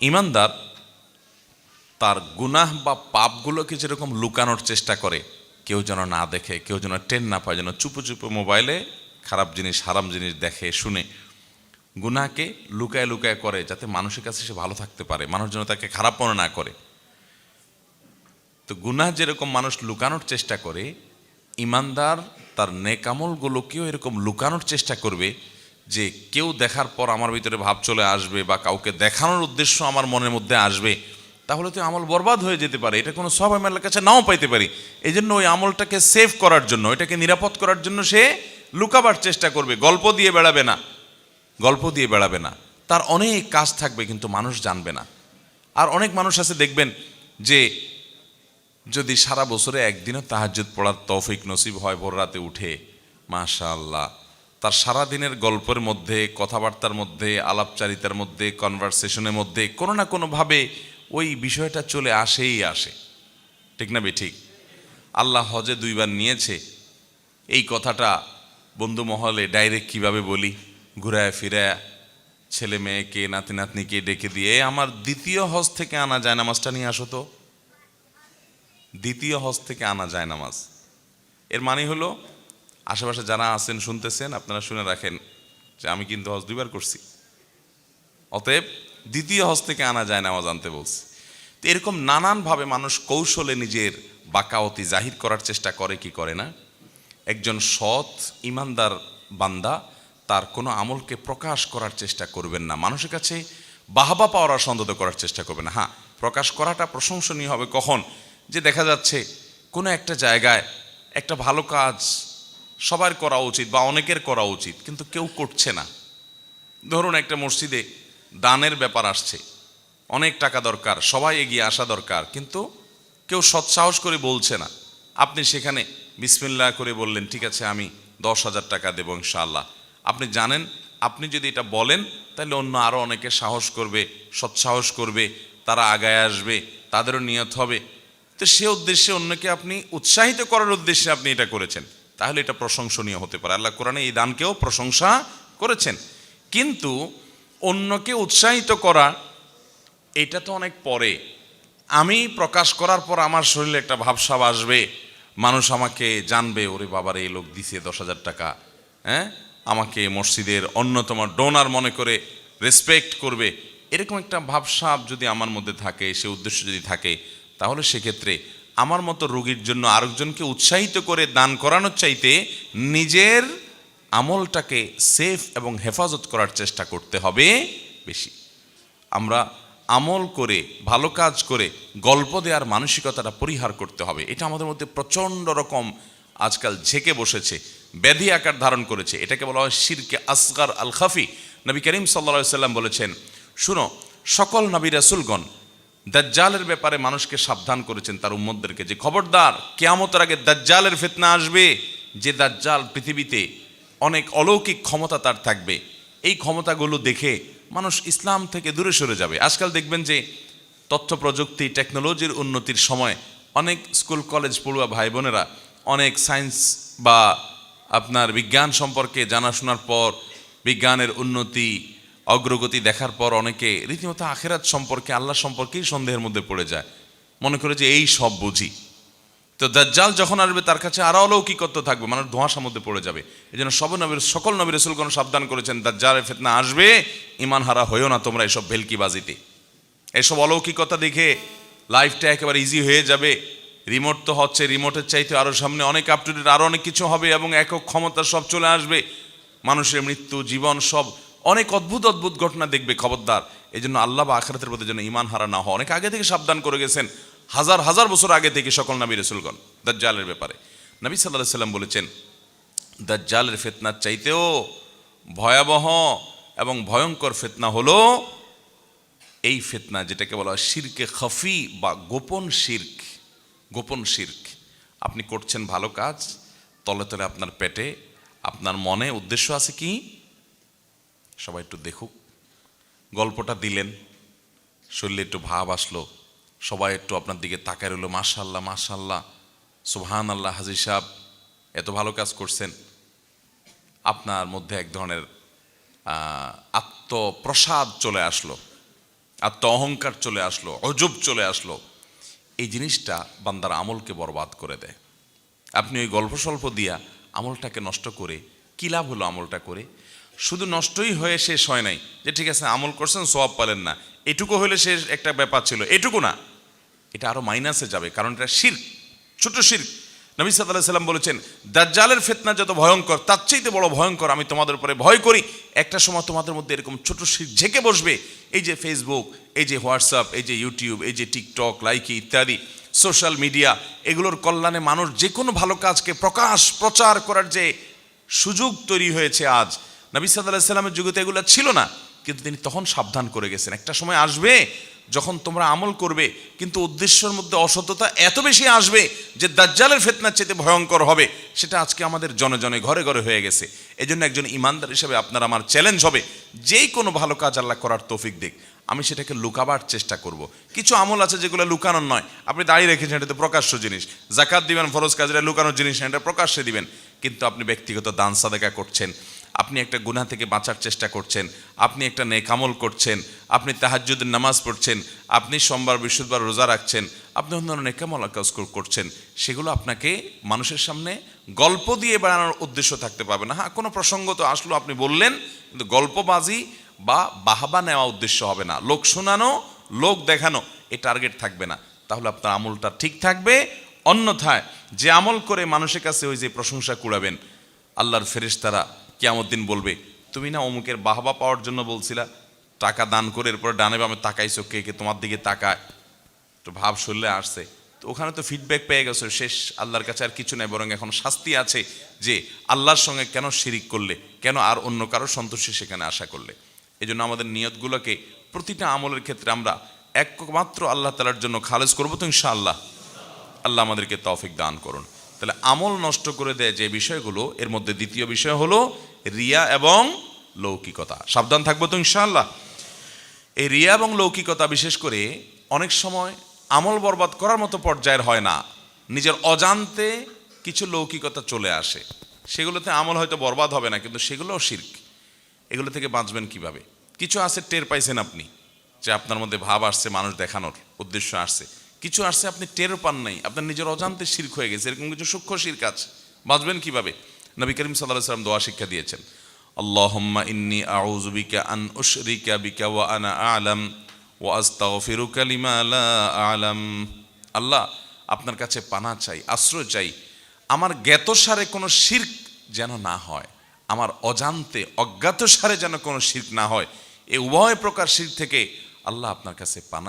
ইমানদার তার গুনাহ বা পাপগুলোকে যেরকম লুকানোর চেষ্টা করে, কেউ যেন না দেখে, কেউ যেন টেন না পায়, যেন চুপো চুপো মোবাইলে খারাপ জিনিস, হারাম জিনিস দেখে, শুনে, গুনাহকে লুকায় লুকায় করে যাতে মানুষের কাছে সে ভালো থাকতে পারে, মানুষ যেন তাকে খারাপ মনে না করে। তো গুনাহ যেরকম মানুষ লুকানোর চেষ্টা করে, ইমানদার তার নেকামলগুলোকেও এরকম লুকানোর চেষ্টা করবে যে কেউ দেখার পর আমার ভিতরে ভাব চলে আসবে বা কাউকে দেখানোর উদ্দেশ্য আমার মনের মধ্যে আসবে, তাহলে তো আমল বরবাদ হয়ে যেতে পারে। এটা কোনো সব আমার কাছে নাও পাইতে পারি। এই জন্য ওই আমলটাকে সেভ করার জন্য এটাকে নিরাপদ করার জন্য সে লুকাবার চেষ্টা করবে, গল্প দিয়ে বেড়াবে না। গল্প দিয়ে বেড়াবে না। তার অনেক কাজ থাকবে কিন্তু মানুষ জানবে না। আর অনেক মানুষ আছে দেখবেন যে যদি সারা বছরে একদিনও তাহাজ্জুদ পড়ার তৌফিক নসিব হয় ভোর রাতে উঠে, মাশাআল্লাহ। তার সারা দিনের গল্পের মধ্যে কথাবার্তার মধ্যে আলাপচারিতার মধ্যে কনভারসেশনের মধ্যে কোনো না কোনোভাবে ওই বিষয়টা চলে আসেই আসে। ঠিক না বে ঠিক? আল্লাহ হজে দুইবার নিয়েছে। এই কথাটা বন্ধু মহলে ডাইরেক্ট কীভাবে বলি? ঘুরায় ফিরায় ছেলে মেয়েকে নাতি নাতনিকে ডেকে দিয়ে "এ, আমার দ্বিতীয় হজ থেকে আনা যায় নামাজটা নিয়ে আসো তো। দ্বিতীয় হজ থেকে আনা যায় নামাজ এর মানে হলো আশেপাশে যারা আছেন, শুনতেছেন, আপনারা শুনে রাখেন যে আমি কিন্তু হজ দুইবার করছি। অতএব দ্বিতীয় হজ থেকে আনা যায় নামাজ জানতে বলছি। তো এরকম নানানভাবে মানুষ কৌশলে নিজের বাকাওতি জাহির করার চেষ্টা করে, কি করে না? একজন সৎ ইমানদার বান্দা তার কোনো আমলকে প্রকাশ করার চেষ্টা করবেন না। মানুষের কাছে বাহবা পাওয়ার সন্তত করার চেষ্টা করবেন না। হ্যাঁ প্রকাশ করাটা প্রশংসনীয় হবে কখন? যে দেখা যাচ্ছে কোনো একটা জায়গায় একটা ভালো কাজ সবার করা উচিত বা অনেকের করা উচিত, কিন্তু কেউ করছে না। ধরুন একটা মসজিদে দানের ব্যাপার আসছে, অনেক টাকা দরকার, সবাই এগিয়ে আসা দরকার, কিন্তু কেউ সৎসাহস করে বলছে না। আপনি সেখানে বিসমিল্লা করে বললেন, ঠিক আছে, আমি দশ হাজার টাকা দেবো ইনশাআল্লাহ। আপনি জানেন, আপনি যদি এটা বলেন, তাহলে অন্য আরও অনেকে সাহস করবে, সৎসাহস করবে, তারা আগায় আসবে, তাদেরও নিয়ত হবে। তো সে উদ্দেশ্যে অন্যকে আপনি উৎসাহিত করার উদ্দেশ্যে আপনি এটা করেছেন। তাহলে এটা প্রশংসনীয় হতে পারে। আল্লাহ কোরআনে এই দানকেও প্রশংসা করেছেন। কিন্তু অন্যকে উৎসাহিত করা, এটা তো অনেক পরে। আমি প্রকাশ করার পর আমার শরীরে একটা ভাবসাব আসবে। মানুষ আমাকে জানবে, ওরে বাবার, এই লোক দিছে দশ হাজার টাকা। হ্যাঁ? আমাকে মসজিদের অন্যতম ডোনার মনে করে রেসপেক্ট করবে। এরকম একটা ভাবসাব যদি আমার মধ্যে থাকে, সে উদ্দেশ্য যদি থাকে, তাহলে সেক্ষেত্রে আমার মতো রোগীর জন্য আরেকজনকে উৎসাহিত করে দান করানোর চাইতে নিজের আমলটাকে সেফ এবং হেফাজত করার চেষ্টা করতে হবে বেশি। আমরা আমল করে, ভালো কাজ করে গল্প দেওয়ার মানসিকতাটা পরিহার করতে হবে। এটা আমাদের মধ্যে প্রচণ্ড রকম আজকাল ঝেঁকে বসেছে, ব্যাধি আকার ধারণ করেছে। এটাকে বলা হয় শিরকে আসগার আল খাফি নবী করিম সাল্লা সাল্লাম বলেছেন, শুনো, সকল নবী রাসুলগণ দাজ্জালের ব্যাপারে মানুষকে সাবধান করেছেন তার উম্মদদেরকে যে খবরদার কেয়ামতের আগে দাজ্জালের ফিতনা আসবে, যে দাজ্জাল পৃথিবীতে অনেক অলৌকিক ক্ষমতা তার থাকবে, এই ক্ষমতাগুলো দেখে মানুষ ইসলাম থেকে দূরে সরে যাবে। আজকাল দেখবেন যে তথ্য প্রযুক্তি, টেকনোলজির উন্নতির সময় অনেক স্কুল, কলেজ পড়ুয়া ভাই বোনেরা অনেক সায়েন্স বা আপনার বিজ্ঞান সম্পর্কে জানাশোনার পর বিজ্ঞানের উন্নতি অগ্রগতি দেখার পর অনেকে রীতিমতো আখেরাত সম্পর্কে, আল্লাহ সম্পর্কেই সন্দেহের মধ্যে পড়ে যায়। মনে করে যে এই সব বুঝি। তো দাজ্জাল যখন আসবে, তার কাছে আরও অলৌকিকত্ব থাকবে মানুষ ধোঁয়াশার মধ্যে পড়ে যাবে। এই জন্য সব নবীর, সকল নবীর রসুলগণ সাবধান করেছেন, দাজ্জালের ফেতনা আসবে ইমান হারা হয়েও না তোমরা এসব ভেলকিবাজিতে। এসব অলৌকিকতা দেখে লাইফটা একেবারে ইজি হয়ে যাবে। রিমোট তো হচ্ছে, রিমোটের চাইতে আরও সামনে অনেক আপ টু ডেট আরও অনেক কিছু হবে এবং একক ক্ষমতা সব চলে আসবে। মানুষের মৃত্যু, জীবন সব অনেক অদ্ভুত অদ্ভুত ঘটনা দেখবে খবরদার। এই জন্য আল্লাহ বা আখরাতের প্রতি যেন ইমান হারা না হয় অনেক আগে থেকে সাবধান করে গেছেন, হাজার হাজার বছর আগে থেকে সকল নবী রসুলগণ, দাজ্জালের ব্যাপারে। নবী সাল্লাহ সাল্লাম বলেছেন, দাজ্জালের ফেতনার চাইতেও ভয়াবহ এবং ভয়ঙ্কর ফেতনা হলো এই ফেতনা যেটাকে বলা হয় শিরকে খফি বা গোপন শির্ক গোপন শির্ক। আপনি করছেন ভালো কাজ, তলে তলে আপনার পেটে, আপনার মনে উদ্দেশ্য আছে কি? সবাই একটু দেখুক। গল্পটা দিলেন, শরীরে একটু ভাব আসলো, সবাই একটু আপনার দিকে তাকায় রইল। মাশাল্লাহ মাশাল্লাহ সুবহান আল্লাহ হাজির সাহেব, এত ভালো কাজ করছেন। আপনার মধ্যে এক ধরনের আত্মপ্রসাদ চলে আসলো আত্ম অহংকার চলে আসলো, অজব চলে আসলো। এই জিনিসটা বান্দার আমলকে বরবাদ করে দেয়। আপনি ওই গল্প স্বল্প দিয়া আমলটাকে নষ্ট করে কী লাভ হলো আমলটা করে? শুধু নষ্টই হয়ে শেষ হয় নাই। যে ঠিক আছে, আমল করছেন সব পালেন না। এটুকু হলে শেষ একটা ব্যাপার ছিল। এটুকু না। এটা আরও মাইনাসে যাবে, কারণ এটা শির্ক, ছোট শির্ক। নবী সাল্লাহ সাল্লাম বলেছেন, দাজ্জালের ফেতনা যত ভয়ঙ্কর, তার চাইতে বড় ভয়ঙ্কর আমি তোমাদের উপরে ভয় করি। একটা সময় তোমাদের মধ্যে এরকম ছোট শির ঝেঁকে বসবে। এই যে ফেসবুক এই যে হোয়াটসঅ্যাপ এই যে ইউটিউব এই যে টিকটক লাইকি ইত্যাদি সোশ্যাল মিডিয়া এগুলোর কল্যাণে মানুষ যে কোনো ভালো কাজকে প্রকাশ, প্রচার করার যে সুযোগ তৈরি হয়েছে আজ নবী সাল্লাহ সাল্লামের যুগে তো এগুলো ছিল না, কিন্তু তিনি তখন সাবধান করে গেছেন। একটা সময় আসবে যখন তোমরা আমল করবে, কিন্তু উদ্দেশ্যের মধ্যে অসততা এত বেশি আসবে যে দাজ্জালের ফেতনার চেয়ে ভয়ঙ্কর হবে, সেটা আজকে আমাদের জনে জনে ঘরে ঘরে হয়ে গেছে। এই জন্য একজন ইমানদার হিসেবে আপনার আমার চ্যালেঞ্জ হবে, যেই কোনো ভালো কাজ আল্লাহ করার তৌফিক দিক। আমি সেটাকে লুকাবার চেষ্টা করব। কিছু আমল আছে যেগুলো লুকানোর নয়, আপনি দাঁড়িয়ে রেখেছেন, এটা তো প্রকাশ্য জিনিস। জাকাত দিবেন, ফরজ কাজরা লুকানোর জিনিস, এটা প্রকাশ্যে দিবেন, কিন্তু আপনি ব্যক্তিগত দান সাদেকা করছেন। আপনি একটা গুনাহ থেকে বাঁচার চেষ্টা করছেন, আপনি একটা নেকামল করছেন, আপনি তাহাজ্জুদের নামাজ পড়ছেন, আপনি সোমবার, বৃহস্পতিবার রোজা রাখছেন, আপনি অন্যান্য নেকামল কাজ করছেন, সেগুলো আপনাকে মানুষের সামনে গল্প দিয়ে বানানোর উদ্দেশ্য থাকতে পারবে না। হ্যাঁ কোনো প্রসঙ্গ তো আসলো, আপনি বললেন, কিন্তু গল্পবাজি বা বাহাবা নেওয়া উদ্দেশ্য হবে না। লোক শোনানো, লোক দেখানো, এ টার্গেট থাকবে না। তাহলে আপনার আমলটা ঠিক থাকবে। অন্যথায়, যে আমল করে মানুষের কাছে ওই যে প্রশংসা কুড়াবেন, আল্লাহর ফেরেশতারা কেমন দিন বলবে। তুমি না অমুকের বাহবা পাওয়ার জন্য বলছিলা, টাকা দান করে এরপর ডানে বামে তাকাইছো, কে কে তোমার দিকে তাকায়? তো ভাব শরীরে আসছে। তো ওখানে তো ফিডব্যাক পেয়ে গেছো, শেষ, আল্লাহর কাছে আর কিছু নেই, বরং এখন শাস্তি আছে যে আল্লাহর সঙ্গে কেন শিরিক করলে, কেন আর অন্য কারও সন্তুষ্টি সেখানে আশা করলে। এই জন্য আমাদের নিয়তগুলোকে প্রতিটা আমলের ক্ষেত্রে আমরা একমাত্র আল্লাহ তালার জন্য খালেজ করব তো ইনশাআল্লাহ। আল্লাহ আল্লাহ আমাদেরকে তৌফিক দান করুন। তাহলে আমল নষ্ট করে দেয় যে বিষয়গুলো, এর মধ্যে দ্বিতীয় বিষয় হলো রিয়া এবং লৌকিকতা। সাবধান থাকব তো ইনশাআল্লাহ। এই রিয়া এবং লৌকিকতা বিশেষ করে অনেক সময় আমল বরবাদ করার মতো পর্যায়ের হয় না। নিজের অজান্তে কিছু লৌকিকতা চলে আসে। সেগুলোতে আমল হয়তো বরবাদ হবে না, কিন্তু সেগুলোও শির্ক। এগুলো থেকে বাঁচবেন কীভাবে? কিছু আছে টের পাইছেন আপনি, যে আপনার মধ্যে ভাব আসছে, মানুষ দেখানোর উদ্দেশ্য আসছে। কিছু আসছে আপনি টের পান নাই, আপনার নিজের অজান্তে শির্ক হয়ে গেছে, এরকম কিছু সূক্ষ্ম শির্ক আছে। বাঁচবেন কীভাবে? নবী করিম সাল্লাহ সাল্লাম দোয়া শিক্ষা দিয়েছেন। আল্লাহুম্মা ইন্নি আউযু বিকা আন উশরিকা বিকা ওয়া আনা আ'লাম ওয়া আস্তাগফিরুকা লিমা লা আ'লাম। আল্লাহ, আপনার কাছে পানা চাই, আশ্রয় চাই। আমার জ্ঞাতসারে কোনো শির্ক যেন না হয়। আমার অজান্তে অজ্ঞাতসারে যেন কোনো শির্ক না হয়। এই উভয় প্রকার শির্ক থেকে আল্লাহ আপনার কাছে পানা